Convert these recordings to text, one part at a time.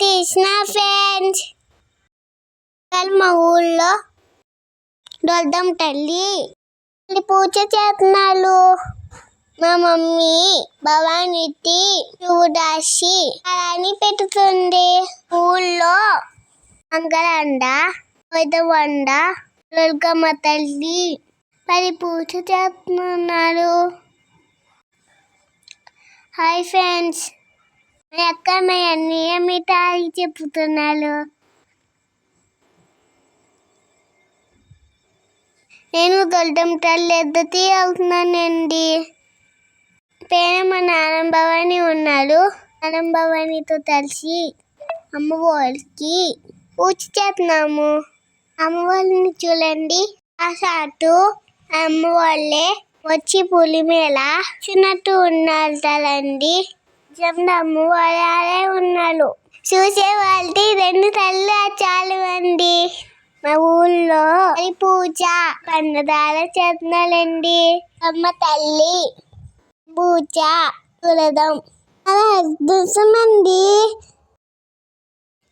తీసిన ఫ్రెండ్స్. మా ఊళ్ళో దొద్దం తల్లి తల్లి పూజ చేస్తున్నారు మా మమ్మీ భవానికి చూడాసి అలాని పెట్టుతుంది. ఊళ్ళో అంగరండ వండ దుర్గమ్మ తల్లి మరి పూజ చేస్తున్నారు హాయ్ ఫ్రెండ్స్. ఎక్కడ అక్క మా చెప్తున్నాడు మిఠాయి చెప్తున్నారు నేను గొడ్డం తల్లి ఎద్దతి వెళ్తున్నానండి పేరు మా నాన్న భవాని ఉన్నాడు. నాన్న భవానితో కలిసి అమ్మవారికి పూజ చేస్తున్నాము. అమ్మవారిని చూడండి. ఆ సాటు అమ్మవాళ్ళే వచ్చి పులి మేళ చిన్నట్టు ఉన్నారు కదండి అలానే వాళ్ళే ఉన్నారు చూసే వాళ్ళకి రెండు తల్లి చాలు అండి. మా ఊళ్ళో ఈ పూజ పండదాల చేస్తున్నారండి అమ్మ తల్లి పూజ తులదం. అలా అద్భుతమండి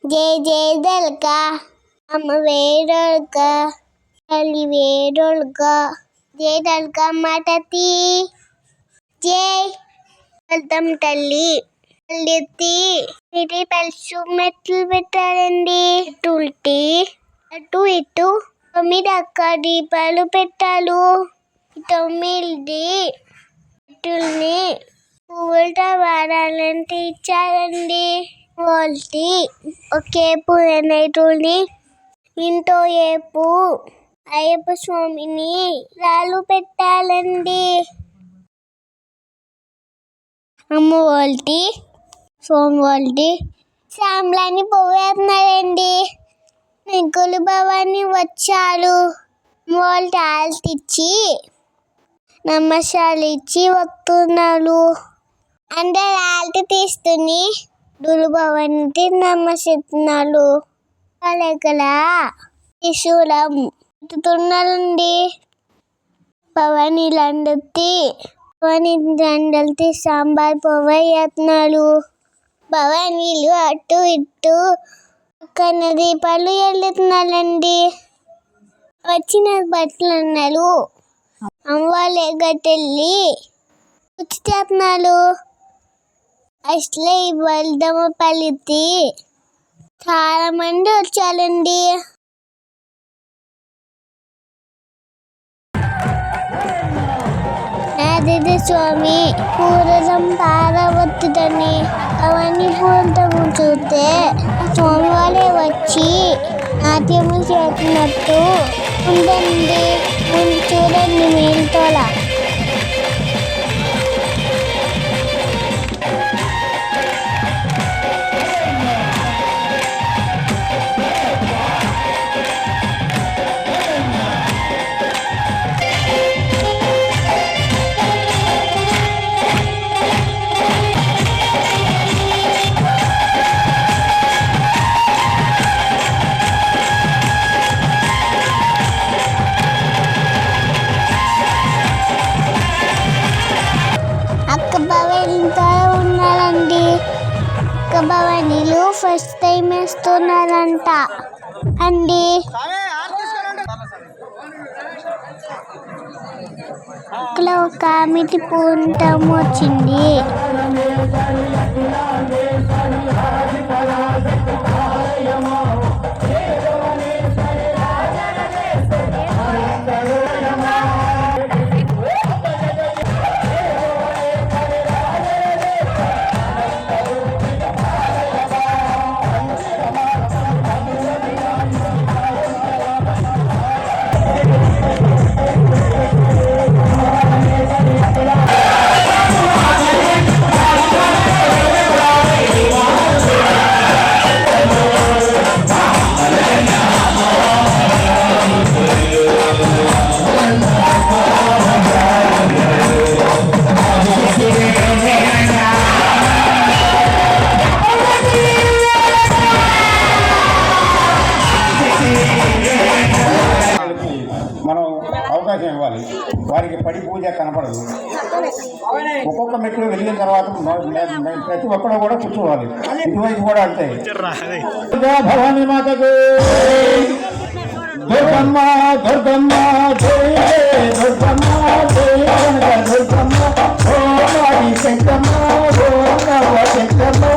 జై జై దల్క అమ్మ వేరొల్క తల్లి వేరొల్క జై దల్క మాటతి జై వెళ్తాం తల్లి. తల్లి ఇది పలుసు మెట్లు పెట్టారండి తుల్టి అటు ఇటు తొమ్మిది అక్క దీపాలు పెట్టాలు. తొమ్మిది చెట్టుల్ని పువ్వులతో వాడాలంటే ఇచ్చారండి. వాళ్ళకి ఒకే పూలనేటుల్ని ఇంటో ఏపు అయ్యప్ప స్వామిని రాళ్ళు పెట్టాలండి. అమ్మ వాళ్ళకి స్వామి వాళ్ళకి శ్యామలాని పోవేస్తున్నారండి వెంకులు భవాని వచ్చారు. వాళ్ళు టాల్స్ ఇచ్చి నమ్మశాలు ఇచ్చి వస్తున్నారు. అందరు ఆల్టి తీస్తుని దులు భవానికి నమ్మసిస్తున్నారు వాళ్ళ త్రిశూలం ఎత్తుతున్నారండి. భవానీ లండతి భవానీ లండతి సాంబార్ పోవయత్నాలు వేస్తున్నారు భవానీలు అటు ఇటు కన్న దీపాలు వెళ్తున్నారండి వచ్చిన బట్టలు అన్నారు అమ్మవాళ్ళే గట్టెళ్ళి వచ్చి చేస్తున్నారు అసలే వెళ్దామ పలితి చాలా మంది వచ్చారండి. నాదిది స్వామి పూరసం పారవత్తుదని అవన్నీ పూలతో చూస్తే స్వామి వచ్చి నాట్యము చేస్తున్నట్టు ఉందండి. చూడండి మీతోలా అక్క భవానీలు ఫస్ట్ టైం వేస్తున్నారంట. అండి. ఇక్కడ ఒక మితి పూంటం వచ్చింది. ప్రతి ఒక్కరు కూడా కూర్చోవాలి ఇటువైపు కూడా అంతే భవానీ మాతకు దుర్గమ్మ దుర్గమ్మ జై దుర్గమ్మ దుర్గమ్మ శంకమ్మ శంకమ్మ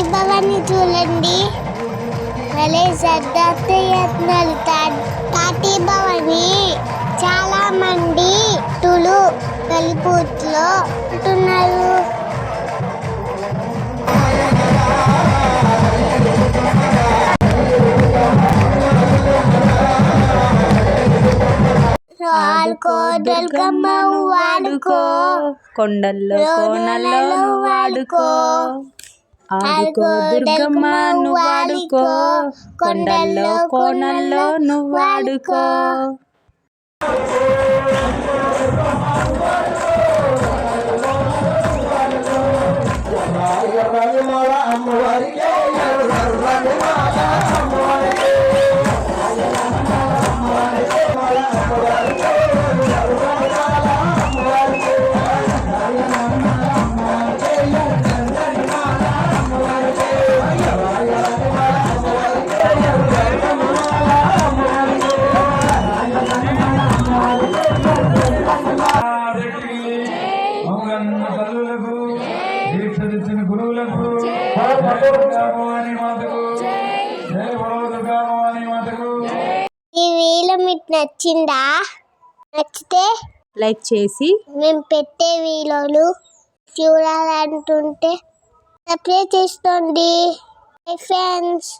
తాటి భవాని చూడండి. భలే సర్దార్థ యత్నాలు తాటి భవాని. చాలా మంది తులు కలిపూట్లో ఉంటున్నారు. వాడుకో దుర్గమ్మ వాడుకో. కొండల్లో కోనల్లో వాడుకో. ఆడుకో దుర్గమ్మ నువ్వాడుకో. కొండల్లో కోనల్లో నువ్వు ఈ వీడియో మీకు నచ్చిందా? నచ్చితే లైక్ చేసి మేము పెట్టే వీడియోలు చూడాలంటుంటే సబ్స్క్రైబ్ చేసుకోండి. ఫ్రెండ్స్